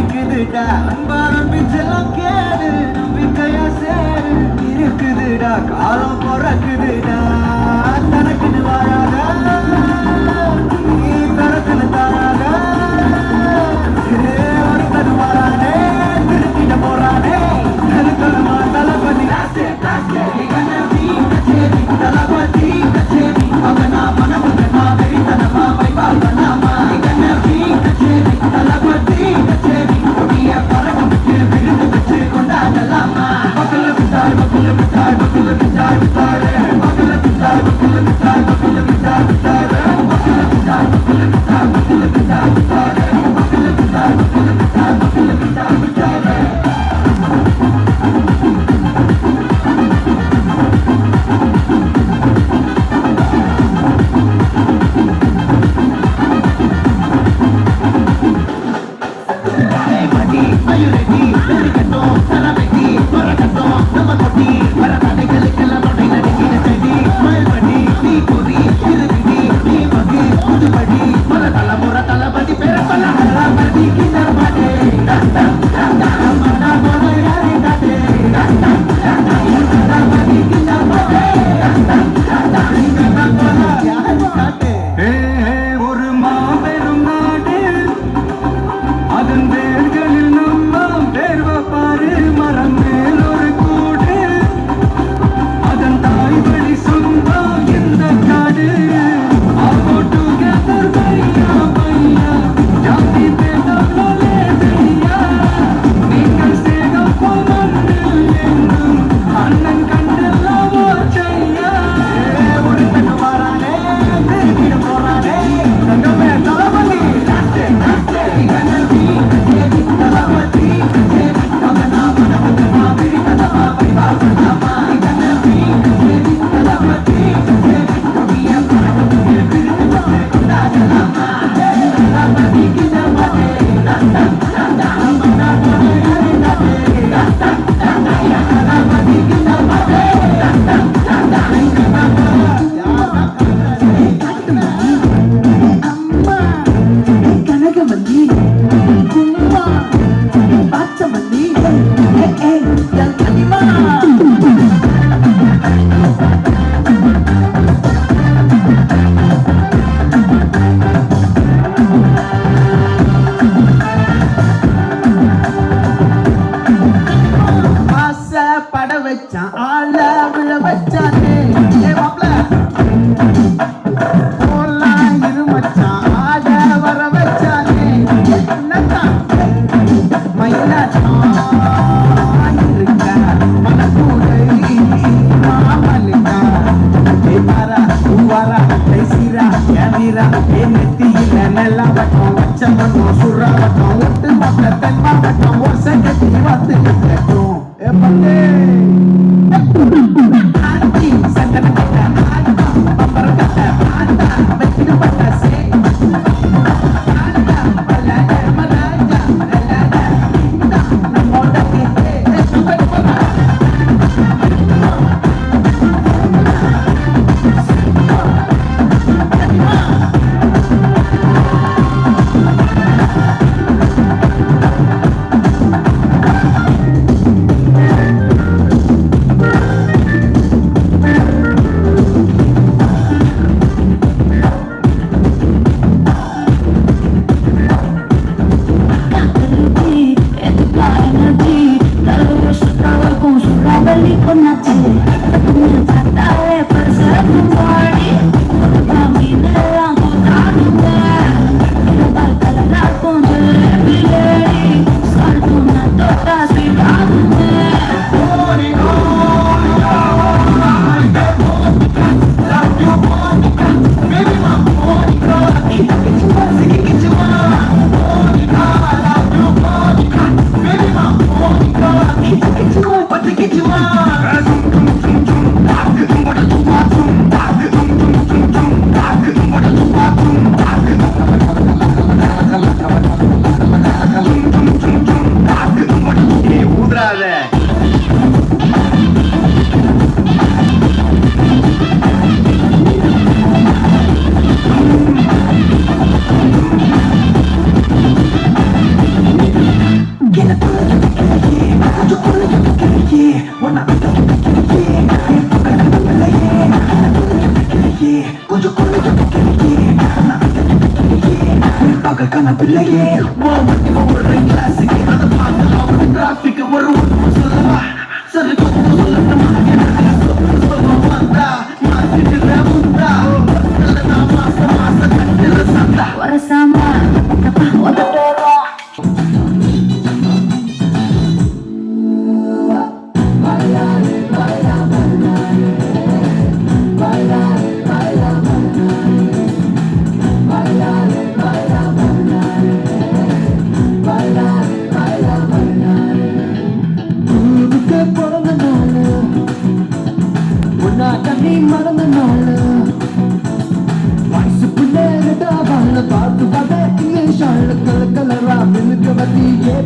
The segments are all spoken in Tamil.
இருக்குதுடா. அன்பாரம் பிச்செல்லாம் கேடு. நம்பிக்கையா சேரு. இருக்குதுடா. காலம் பிறக்குதுடா. தனக்குன்னு வாழாத.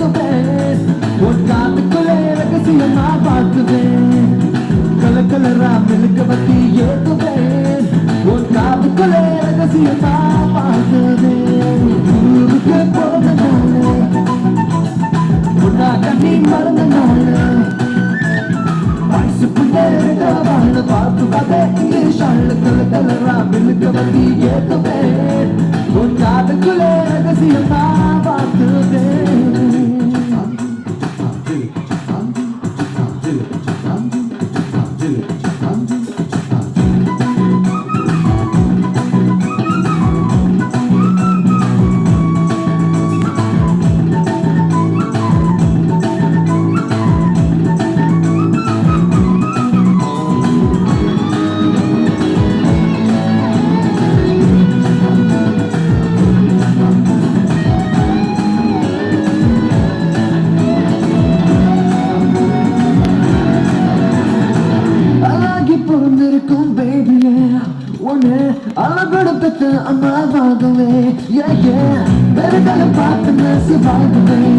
பத்தி உன் காதுக்குள்ளே ரகசியமா பார்த்துவேன் கல கலரா மினுக்க பத்தி ஏத்துவேன் உன் காதுக்குள்ளே ரகசியமா பார்த்துவேன் ஊருக்கு பிறந்த உன்னா கண்ணி மறந்த நாள் வயசு பிள்ளைடா பார்த்து பார்த்த இங்கிலீஷ் ஆளு கல கலரா மினுக்க பத்தி ஏத்துவேன் உன் காதுக்குள்ளே ரகசியமா பார்த்து நசுவாகவே நீ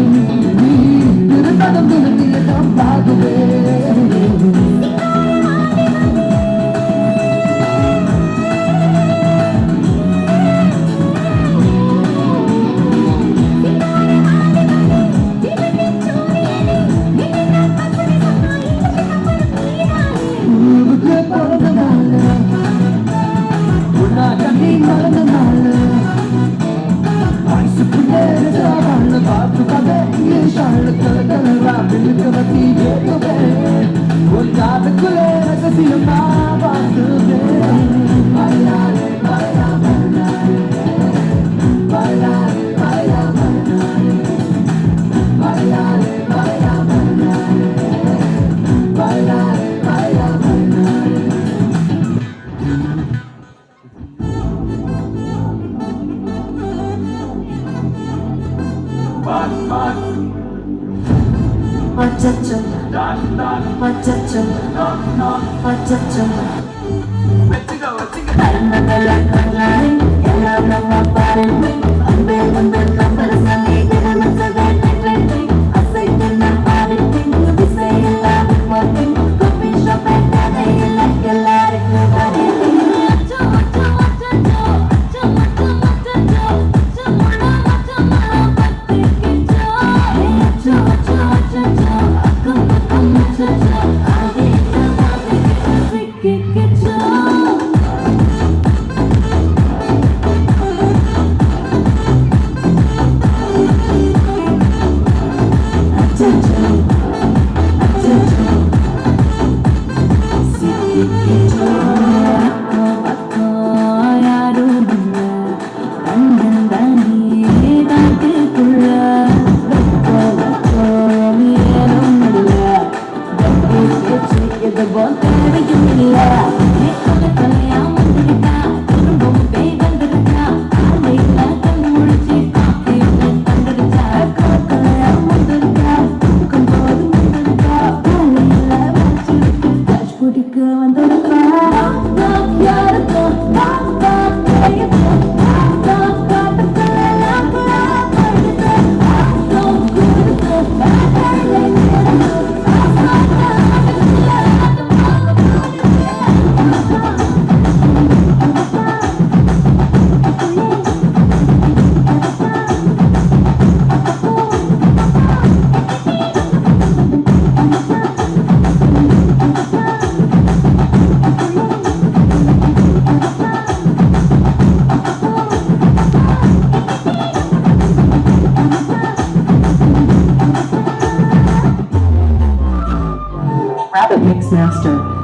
talaga Bilit ka ba't di ko tabi Huwag na tagkulit at kasi ang mabang Let's go, let's go. Mixmaster.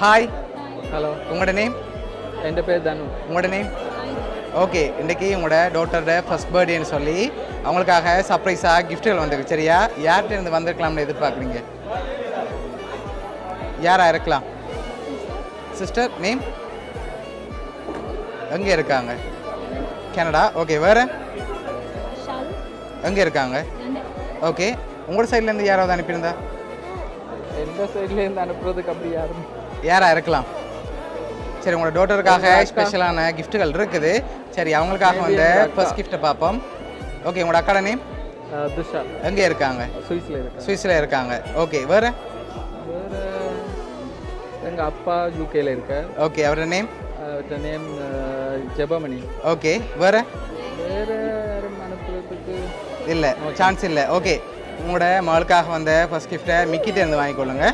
Hi hello உங்களோட நேம் என் பேர் தனு. உங்களோட நேம் ஓகே இன்றைக்கி உங்களோட டாட்டரோட ஃபஸ்ட் பர்த்டேன்னு சொல்லி அவங்களுக்காக சர்ப்ரைஸாக கிஃப்ட்டுகள் வந்திருக்கு. சரியா? யார்கிட்ட இருந்து வந்திருக்கலாம்னு எதிர்பார்க்குறீங்க? யாராக இருக்கலாம்? சிஸ்டர் நேம் எங்கே இருக்காங்க? கனடா ஓகே வேறு? எங்கே இருக்காங்க? ஓகே உங்களோட சைட்லேருந்து யாராவது அனுப்பியிருந்தா? எந்த சைட்லேருந்து அனுப்புறதுக்கு அப்படி யாரும் யாரா இருக்கலாம். சரி உங்களோட டாட்டருக்காக ஸ்பெஷலான கிஃப்ட்டுகள் இருக்குது. சரி அவங்களுக்காக வந்து ஃபர்ஸ்ட் கிஃப்ட்டை பார்ப்போம். ஓகே உங்களோட அக்காட நேம் துஷா. எங்கே இருக்காங்க? சுவிஸில் சுவிஸில் இருக்காங்க. ஓகே வேறு? எங்கள் அப்பா யூகேல இருக்கார். ஓகே அவரோட நேம் அவர்கிட்ட நேம் ஜெபமணி. ஓகே வேறு? வேறு அனுப்புறதுக்கு இல்லை சான்ஸ் இல்லை. ஓகே உங்களோட மகளுக்காக வந்த ஃபர்ஸ்ட் கிஃப்ட்டை மிக்கிட்ட இருந்து வாங்கிக்கொள்ளுங்க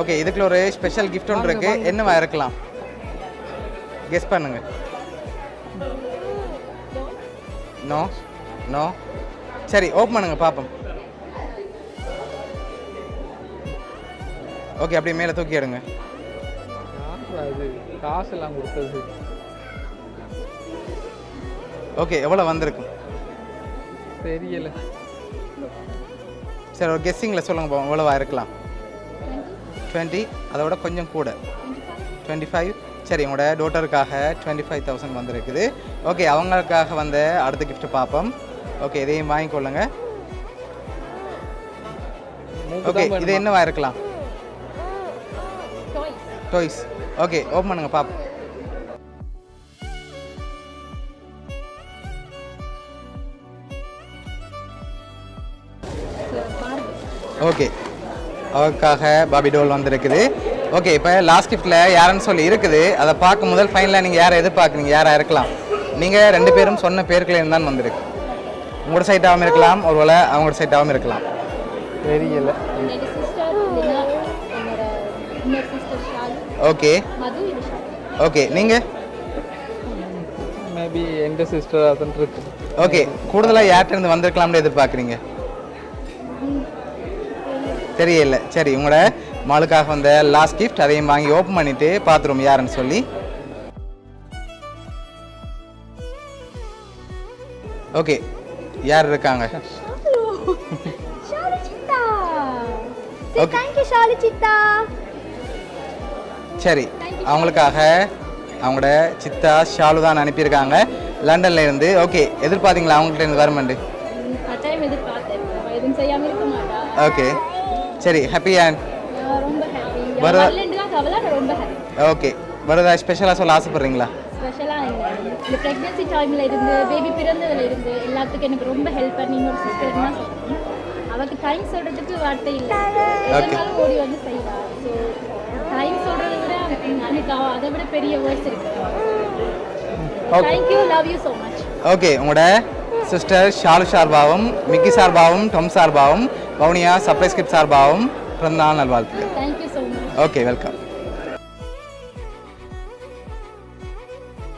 ஓகே இதுக்குள்ள ஒரு ஸ்பெஷல் கிஃப்ட் ஒன்று இருக்கு. என்னவா இருக்கலாம்? கெஸ் பண்ணுங்க. நோ நோ சரி ஓப்பன் பண்ணுங்க பார்ப்போம் ஓகே அப்படியே மேலே தூக்கி எடுங்க. காசெல்லாம் கொடுத்தது. ஓகே எவ்வளோ வந்திருக்கும் தெரியல. சரி ஒரு கெஸ்ஸிங்கில் சொல்லுங்க பாப்போம். எவ்வளோவா இருக்கலாம்? டுவெண்ட்டி அதை விட கொஞ்சம் கூட. டுவெண்ட்டி ஃபைவ் சரி உங்களோட டோட்டருக்காக டுவெண்ட்டி ஃபைவ் தௌசண்ட் வந்திருக்குது. ஓகே அவங்களுக்காக வந்து அடுத்த gift பார்ப்போம். ஓகே இதையும் வாங்கிக்கொள்ளுங்க. ஓகே இது என்னவா இருக்கலாம்? டாய்ஸ் ஓகே ஓப்பன் பண்ணுங்க பாப்போம் ஓகே அவருக்காக பாபி டோல் வந்திருக்குது. ஓகே இப்போ லாஸ்ட் கிஃப்ட்டில் யாருன்னு சொல்லி இருக்குது. அதை பார்க்கும் முதல் ஃபைனலாக நீங்கள் யாரை எதிர்பார்க்குறீங்க? யாராக இருக்கலாம். நீங்கள் ரெண்டு பேரும் சொன்ன பேருக்குள்ளே தான் வந்திருக்கு. உங்களோட சைட்டாகவும் இருக்கலாம். ஒருவேளை அவங்களோட சைட்டாகவும் இருக்கலாம். தெரியல. ஓகே ஓகே நீங்கள் மேபி எங்கள் சிஸ்டர் அதன் இருக்கு. ஓகே கூடுதலாக யார்கிட்ட இருந்து வந்திருக்கலாம்னு எதிர்பார்க்குறீங்க? தெரியல. சரி உங்களோட மகளுக்காக வந்த லாஸ்ட் கிஃப்ட் அதையும் வாங்கி ஓப்பன் பண்ணிட்டு பார்த்துருவோம் யாருன்னு சொல்லி. ஓகே யார் இருக்காங்க? சரி அவங்களுக்காக அவங்களோட சித்தா ஷாலு தான் அனுப்பியிருக்காங்க. லண்டன்ல இருந்து ஓகே எதிர்பார்த்தீங்களா? அவங்கள்ட்ட இருந்து வரமெண்டு? கட்டாயம் எதிர்பார்த்தேன். அவ எதுவும் செய்யாம இருக்க மாட்டா. ஓகே சரி ஹாப்பி அண்ட் ரொம்ப ஹாப்பி ரொம்ப ஹாப்பி ஓகே வரதா ஸ்பெஷலாக சொல்ல ஆசைப்படுறீங்களா? ஸ்பெஷலாக இந்த ப்ரெக்னென்சி டைமில் இருந்து பேபி பிறந்ததுல இருந்து எல்லாத்துக்கும் எனக்கு ரொம்ப ஹெல்ப் பண்ணி இன்னொரு சிஸ்டர் தான் சொல்லணும் அவளுக்கு டைம் சொல்கிறதுக்கு வார்த்தை இல்லை. எதனாலும் ஓடி வந்து செய்வா. ஸோ டைம் சொல்கிறத விட இருக்கா அதை விட பெரிய வேர்ட்ஸ் இருக்கு. Thank you love you so much okay உங்களோட சிஸ்டர் ஷாலு சார்பாகவும் மிக்கி சார்பாகவும் டொம் சார்பாகவும் வவுனியா சப்ளை ஸ்கிரிப்ட் சார்பாகவும் பிறந்தநாள் நல்வாழ்த்துக்கள். Okay welcome